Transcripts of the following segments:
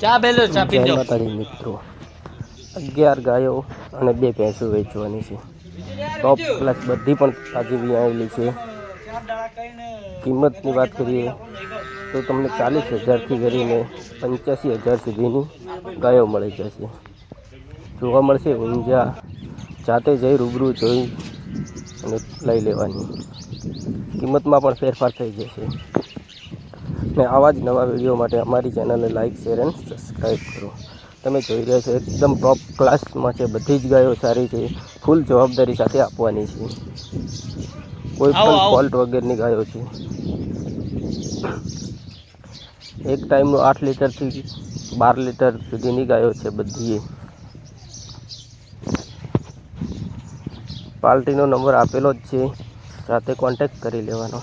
ચા બેલો ચા જય પીજો. માતાજી મિત્રો. અગિયાર ગાયો અને બે ભેંસો વેચવાની છે. ટોપ ક્લાસ બધી પણ તાજી બી આવેલી છે. કિંમતની વાત કરીએ તો તમને ચાલીસ હજારથી કરીને પંચ્યાસી હજાર સુધીની ગાયો મળી જશે. જોવા મળશે ઊંઝા જાતે જઈ રૂબરૂ જોઈ અને લઈ લેવાની. કિંમતમાં પણ ફેરફાર થઈ જશે. ને આવા જ નવા વીડિયો માટે અમારી ચેનલને લાઇક શેર એન્ડ સબસ્ક્રાઈબ કરો. તમે જોઈ રહ્યા છો એકદમ ટોપ ક્લાસમાં છે બધી જ ગાયો સારી છે ફૂલ જવાબદારી સાથે આપવાની છે. કોઈ પણ ફોલ્ટ વગરની ગાયો છે. એક ટાઈમનું આઠ લીટરથી બાર લીટર સુધીની ગાયો છે બધી. પાર્ટીનો નંબર આપેલો જ છે સાથે કોન્ટેક્ટ કરી લેવાનો.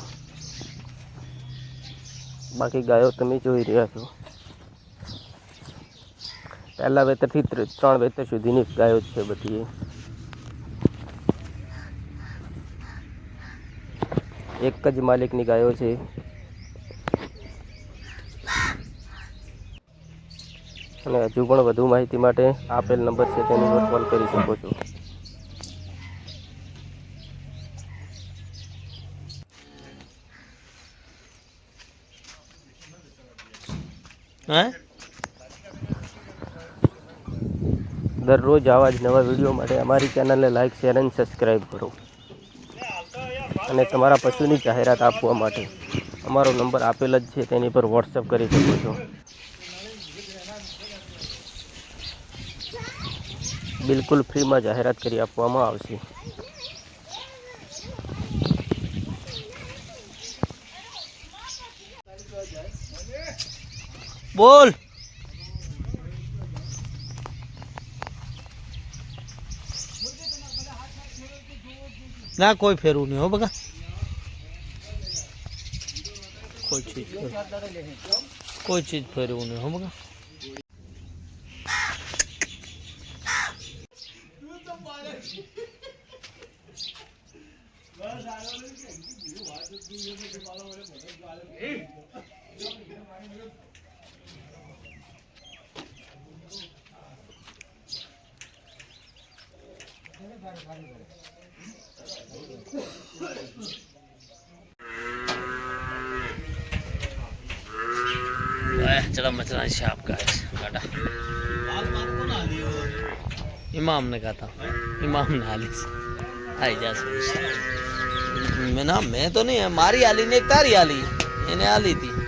બાકી ગાયો તમે જોઈ રહ્યા છો. પહેલાં વેતરથી ત્રે- ત્રણ વેતર સુધીની ગાયો છે બધી. એક જ માલિકની ગાયો છે. અને હજુ પણ વધુ માહિતી માટે આપેલ નંબર છે તેની પર કોલ કરી શકો છો. હે? દરરોજ આવા જ નવા વીડિયો માટે અમારી ચેનલને લાઇક શેર અને સબસ્ક્રાઈબ કરો. અને તમારા પશુની જાહેરાત આપવા માટે અમારો નંબર આપેલ જ છે, તેની પર વોટ્સઅપ કરી શકો છો. બિલકુલ ફ્રીમાં જાહેરાત કરી આપવામાં આવશે. બોલ. ના, કોઈ ફેરવું નહીં હો બગા કોઈ ચીજ કોઈ ચીજ ફેરવું નહીં હો બગા चलो मचना शाप का गाटा इमाम ने कहा था इमाम ने हाली आई जा मैं ना मैं तो नहीं है मारी आली ने एक तारी आली इन्हें आली थी